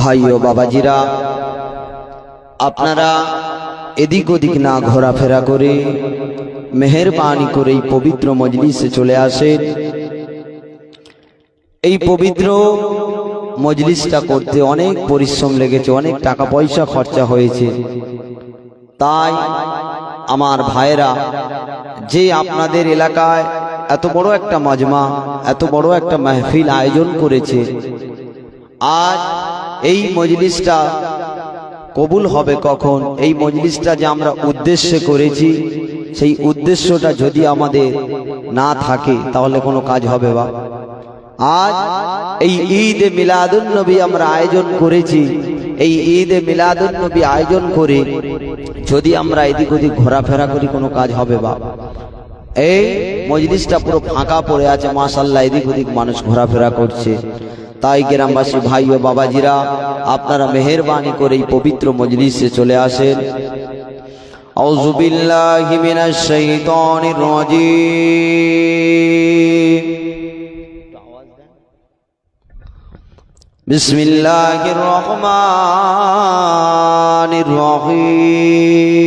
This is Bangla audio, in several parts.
ভাই ও বাবাজিরা, আপনারা এদিক ওদিক না ঘোরাফেরা করে মেহেরবানি করে এই পবিত্র মজলিসে চলে আসেন। এই পবিত্র মজলিসটা করতে অনেক পরিশ্রম লেগেছে, অনেক টাকা পয়সা খরচা হয়েছে। তাই আমার ভাইরা যে আপনাদের এলাকায় এত বড় একটা মজমা, এত বড় একটা মাহফিল আয়োজন করেছে আজ এই মজলিসটা কবুল হবে কখন? এই মজলিসটা যে আমরা উদ্দেশ্যে করেছি, সেই উদ্দেশ্যটা যদি আমাদের না থাকে, তাহলে কোনো কাজ হবে বা? আজ এই ঈদ মিলাদুন নবী আমরা আয়োজন করেছি। এই ঈদ মিলাদুন নবী আয়োজন করে যদি আমরা এদিক ওদিক ঘোরাফেরা করি, কোনো কাজ হবে বা? এই মজলিসটা পুরো ফাঁকা পড়ে আছে মাশাল্লাহ এদিক ওদিক মানুষ ঘোরাফেরা করছে। তাই গ্রামবাসী ভাই ও বাবাজিরা আপনারা মেহেরবানি করে এই পবিত্র মজলিসে চলে আসেন أعوذ بالله من الشيطان الرجيم بسم الله الرحمن الرحيم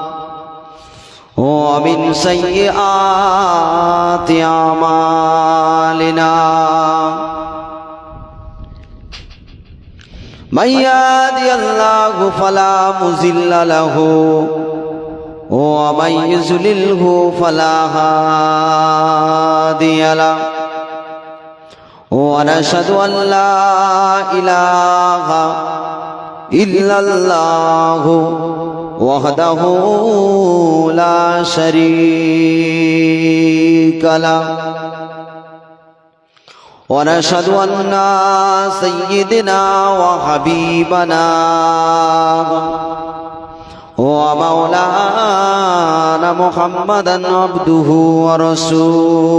ومن سيئات أعمالنا. من يهدي الله فلا مزل له ومن يزلله فلا هادي له. ونشهد أن لا إله إلا الله. وحده لا شريك له ونشهد أن سيدنا وحبيبنا ومولانا محمدا عبده ورسوله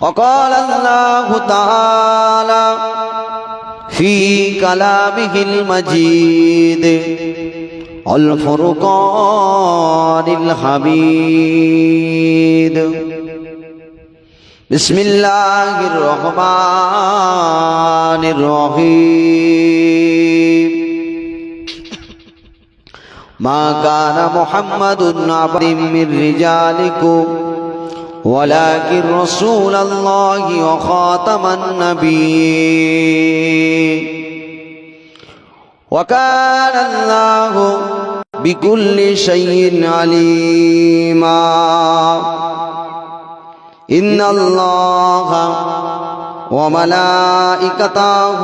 وقال الله تعالى في كلامه المجيد الفرقان الحميد بسم الله الرحمن الرحيم ما كان محمد عبد من رجالكم ولكن رسول الله وخاتم النبيين وكان الله بكل شيء عليما. إن الله وملائكته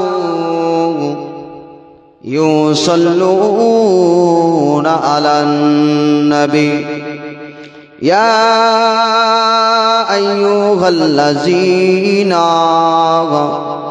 يصلون على النبي. يا أيها الذين آمنوا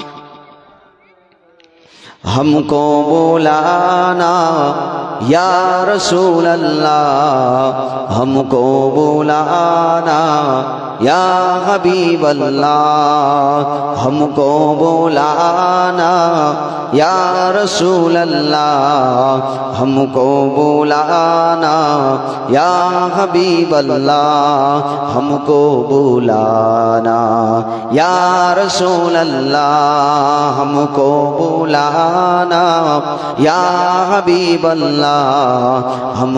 हमको बुलाना या रसूल अल्लाह हमको बुलाना یا حبیب اللہ ہم کو بلانا یا رسول اللہ ہم کو بلانا یا حبیب اللہ ہم کو بلانا یا رسول اللہ ہم کو بلانا یا حبیب اللہ ہم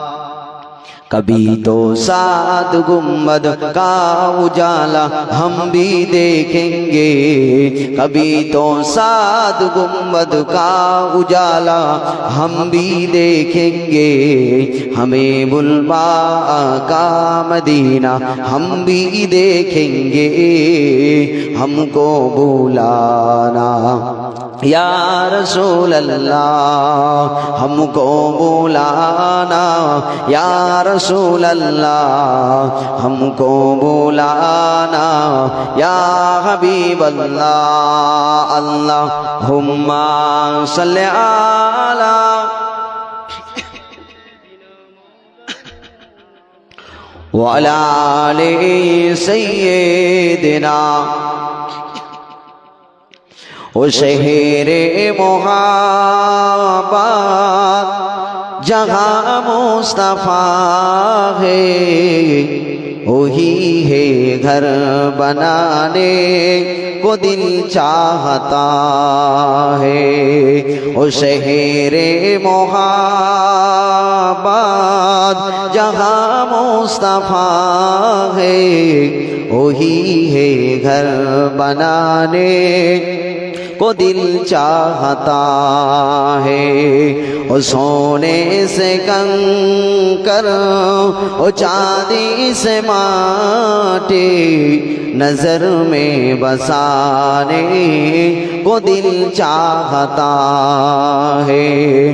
कभी तो सात गुम्बद का उजाला हम भी देखेंगे कभी तो सात गुम्बद का उजाला हम भी देखेंगे हमें बुलवा का मदीना हम भी देखेंगे हमको बुलाना या रसूल अल्लाह हमको बुलाना या रसूल رسول اللہ ہم کو بلانا یا حبیب اللہ اللہم صلی علی وعلى آل سيدنا وشهر محبت जहा मुस्तफ़ा है, वही है घर बनाने को दिल चाहता है। ओ शहरे मोहाबाद जहा मुस्तफ़ा है, वही है घर बनाने को दिल चाहता है। ओ सोने से कंकर, ओ चांदी से माटे, नज़र में बसाने को दिल चाहता है।